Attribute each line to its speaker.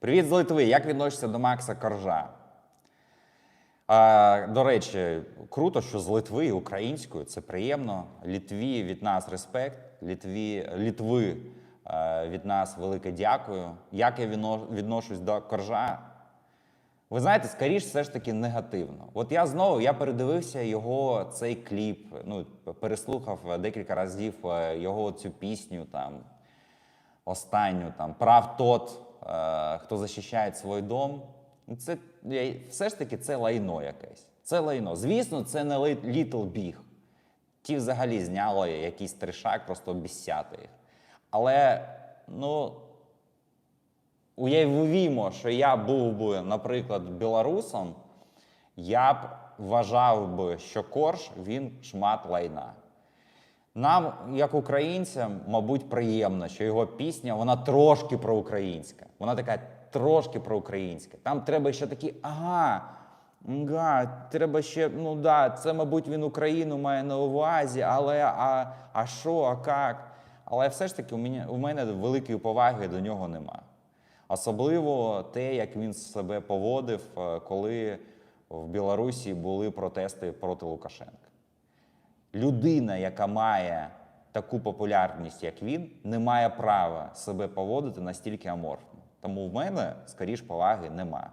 Speaker 1: Привіт з Литви. Як відносишся до Макса Коржа? А, до речі, круто, що з Литви українською це приємно. Літві від нас респект, Літві, Літви від нас велике дякую. Як я відношусь до Коржа? Ви знаєте, скоріш все ж таки негативно. От я знову я передивився його цей кліп, ну переслухав декілька разів е, його цю пісню там останню там прав тот, хто захищає свій дом. Ну, Це все ж таки це лайно якесь. Це лайно. Звісно, це не Li- Little Big. Ті взагалі зняли якийсь тришак, просто обіцяти їх. Але, ну, уявімо, що я був би, наприклад, білорусом, я б вважав би, що корж він шмат лайна. Нам, як українцям, мабуть, приємно, що його пісня вона трошки проукраїнська. Вона така трошки проукраїнська. Там треба ще такі, ага, га, треба ще, ну да, це, мабуть, він Україну має на увазі, але а, а що, а як? Але все ж таки у мене, у мене великої поваги до нього нема. Особливо те, як він себе поводив, е, коли в Білорусі були протести проти Лукашенка людина, яка має таку популярність, як він, не має права себе поводити настільки аморфно. Тому в мене скоріш поваги нема.